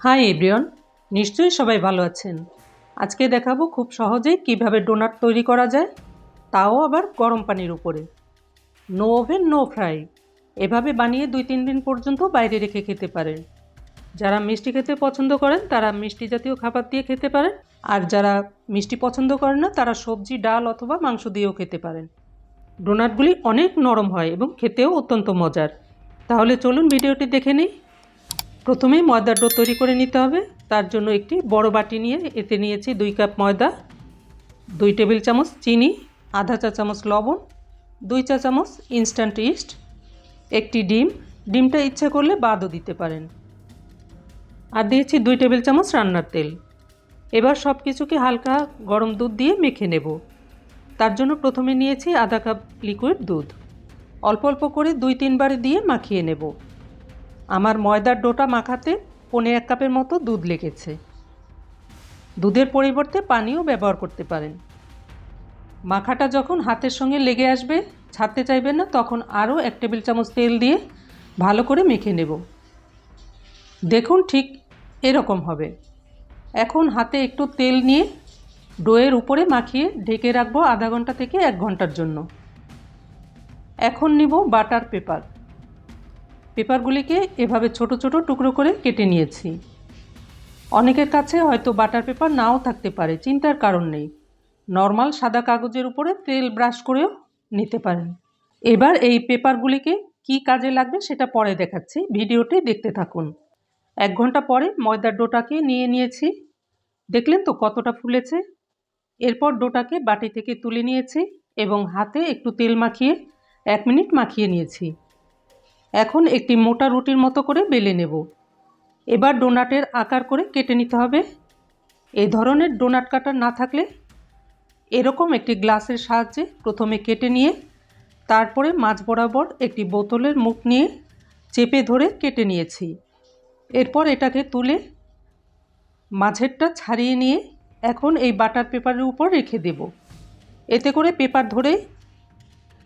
Hi everyone, নিশ্চয়ই সবাই ভালো আছেন। আজকে দেখাবো খুব সহজেই কীভাবে ডোনাট তৈরি করা যায়, তাও আবার গরম পানির উপরে। No oven, no fry. এভাবে বানিয়ে দুই তিন দিন পর্যন্ত বাইরে রেখে খেতে পারেন। যারা মিষ্টি খেতে পছন্দ করেন, তারা মিষ্টি জাতীয় খাবার দিয়ে খেতে পারেন। আর যারা মিষ্টি পছন্দ করেন না, তারা সবজি, ডাল অথবা মাংস দিয়েও খেতে পারেন। ডোনাটগুলি অনেক নরম হয় এবং খেতেও অত্যন্ত মজার। তাহলে চলুন ভিডিওটি দেখে নিই। প্রথমেই ময়দার ডো তৈরি করে নিতে হবে। তার জন্য একটি বড় বাটি নিয়ে এতে নিয়েছি দুই কাপ ময়দা, দুই টেবিল চামচ চিনি, আধা চা চামচ লবণ, দুই চা চামচ ইনস্ট্যান্ট ইস্ট একটি ডিম। ডিমটা ইচ্ছা করলে বাদও দিতে পারেন। আর দিয়েছি দুই টেবিল চামচ রান্নার তেল। এবার সব কিছুকে হালকা গরম দুধ দিয়ে মেখে নেব। তার জন্য প্রথমে নিয়েছি আধা কাপ লিকুইড দুধ। অল্প অল্প করে দুই তিনবার দিয়ে মাখিয়ে নেব। আমার ময়দার ডোটা মাখাতে পনে এক কাপের মতো দুধ লেগেছে। দুধের পরিবর্তে পানিও ব্যবহার করতে পারেন। মাখাটা যখন হাতের সঙ্গে লেগে আসবে, ছাড়তে চাইবেন না, তখন আরও এক টেবিল চামচ তেল দিয়ে ভালো করে মেখে নেব। দেখুন ঠিক এরকম হবে। এখন হাতে একটু তেল নিয়ে ডোয়ের উপরে মাখিয়ে ঢেকে রাখব আধা ঘণ্টা থেকে এক ঘণ্টার জন্য। এখন নিব বাটার পেপার। পেপারগুলিকে এভাবে ছোট ছোট টুকরো করে কেটে নিয়েছি। অনেকের কাছে হয়তো বাটার পেপার নাও থাকতে পারে, চিন্তার কারণ নেই। নর্মাল সাদা কাগজের উপরে তেল ব্রাশ করেও নিতে পারেন। এবার এই পেপারগুলিকে কি কাজে লাগবে সেটা পরে দেখাচ্ছি, ভিডিওটি দেখতে থাকুন। এক ঘণ্টা পরে ময়দার ডোটাকে নিয়ে নিয়েছি। দেখলেন তো কতটা ফুলেছে? এরপর ডোটাকে বাটি থেকে তুলে নিয়েছি এবং হাতে একটু তেল মাখিয়ে এক মিনিট মাখিয়ে নিয়েছি। এখন একটি মোটা রুটির মতো করে বেলে নেব। এবার ডোনাটের আকার করে কেটে নিতে হবে। এই ধরনের ডোনাট কাটার না থাকলে এরকম একটি গ্লাসের সাহায্যে প্রথমে কেটে নিয়ে, তারপরে মাঝ বরাবর একটি বোতলের মুখ নিয়ে চেপে ধরে কেটে নিয়েছি। এরপর এটাকে তুলে মাঝেরটা ছাড়িয়ে নিয়ে এখন এই বাটার পেপারের উপর রেখে দেব। এতে করে পেপার ধরে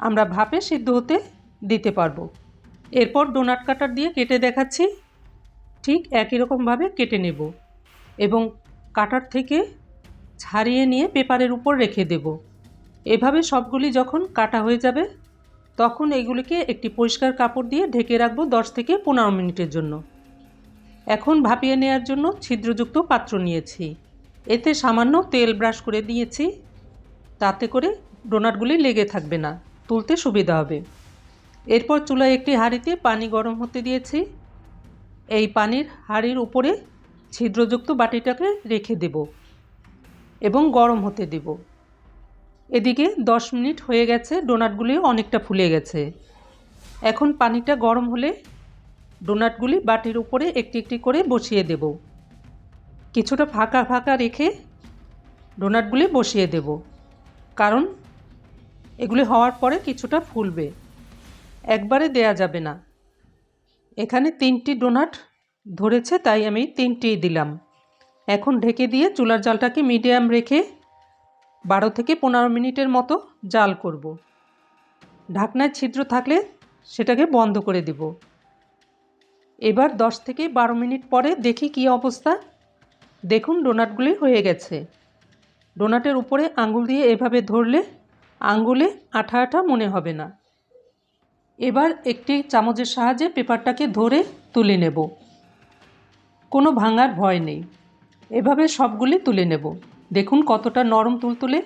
আমরা ভাপে সিদ্ধ হতে দিতে পারব। এরপর ডোনাট কাটার দিয়ে কেটে দেখাচ্ছি। ঠিক একই রকমভাবে কেটে নেব এবং কাটার থেকে ছাড়িয়ে নিয়ে পেপারের উপর রেখে দেব। এভাবে সবগুলি যখন কাটা হয়ে যাবে, তখন এগুলিকে একটি পরিষ্কার কাপড় দিয়ে ঢেকে রাখব দশ থেকে পনেরো মিনিটের জন্য। এখন ভাপিয়ে নেওয়ার জন্য ছিদ্রযুক্ত পাত্র নিয়েছি। এতে সামান্য তেল ব্রাশ করে দিয়েছি। তাতে করে ডোনাটগুলি লেগে থাকবে না, তুলতে সুবিধা হবে। এরপর চুলায় একটি হাঁড়িতে পানি গরম হতে দিয়েছি। এই পানির হাঁড়ির উপরে ছিদ্রযুক্ত বাটিটাকে রেখে দেব এবং গরম হতে দেব। এদিকে দশ মিনিট হয়ে গেছে ডোনাটগুলিও অনেকটা ফুলে গেছে। এখন পানিটা গরম হলে ডোনাটগুলি বাটির উপরে একটি একটি করে বসিয়ে দেব। কিছুটা ফাঁকা ফাঁকা রেখে ডোনাটগুলি বসিয়ে দেব, কারণ এগুলি হওয়ার পরে কিছুটা ফুলবে। একবারে দেয়া যাবে না। এখানে তিনটি ডোনাট ধরেছে, তাই আমি তিনটিই দিলাম। এখন ঢেকে দিয়ে চুলার জালটাকে মিডিয়াম রেখে বারো থেকে পনেরো মিনিটের মতো জাল করব। ঢাকনায় ছিদ্র থাকলে সেটাকে বন্ধ করে দেব। এবার দশ থেকে বারো মিনিট পরে দেখি কি অবস্থা। দেখুন, ডোনাটগুলি হয়ে গেছে। ডোনাটের উপরে আঙুল দিয়ে এভাবে ধরলে আঙ্গুলে আঠা আঠা মনে হবে না। এবার একটি চামচের সাহায্যে পেপারটাকে ধরে তুলে নেব। কোনো ভাঙার ভয় নেই। এভাবে সবগুলি তুলে নেব। দেখুন কতটা নরম তুলতুলে।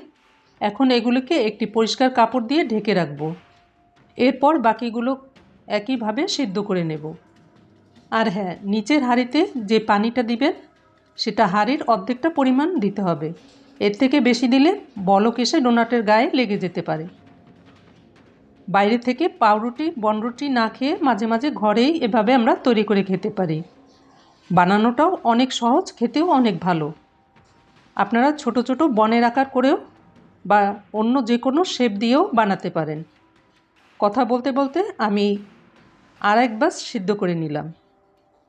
এখন এগুলিকে একটি পরিষ্কার কাপড় দিয়ে ঢেকে রাখব। এরপর বাকিগুলো একইভাবে সিদ্ধ করে নেব। আর হ্যাঁ নিচের হাঁড়িতে যে পানিটা দিবেন, সেটা হাঁড়ির অর্ধেকটা পরিমাণ দিতে হবে। এর থেকে বেশি দিলে বলক এসে ডোনাটের গায়ে লেগে যেতে পারে। বাইরে থেকে পাউরুটি, বনরুটি না খেয়ে মাঝে মাঝে ঘরেই এভাবে আমরা তৈরি করে খেতে পারি। বানানোটাও অনেক সহজ, খেতেও অনেক ভালো। আপনারা ছোট ছোট বনের আকার করেও বা অন্য যে কোনো শেপ দিয়েও বানাতে পারেন। কথা বলতে বলতে আমি আর এক বাস সিদ্ধ করে নিলাম।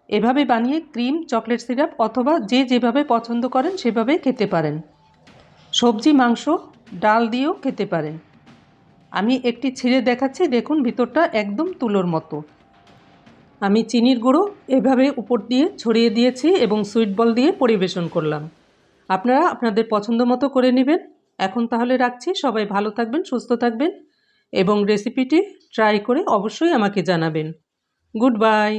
এভাবে বানিয়ে ক্রিম, চকলেট সিরাপ অথবা যে যেভাবে পছন্দ করেন সেভাবে খেতে পারেন। সবজি, মাংস, ডাল দিয়েও খেতে পারেন। আমি একটি ছিঁড়ে দেখাচ্ছি, দেখুন ভিতরটা একদম তুলোর মতো। আমি চিনির গুঁড়ো এভাবে উপর দিয়ে ছড়িয়ে দিয়েছি এবং সুইট বল দিয়ে পরিবেশন করলাম। আপনারা আপনাদের পছন্দ মতো করে নেবেন। এখন তাহলে রাখছি। সবাই ভালো থাকবেন, সুস্থ থাকবেন এবং রেসিপিটি ট্রাই করে অবশ্যই আমাকে জানাবেন। Good bye.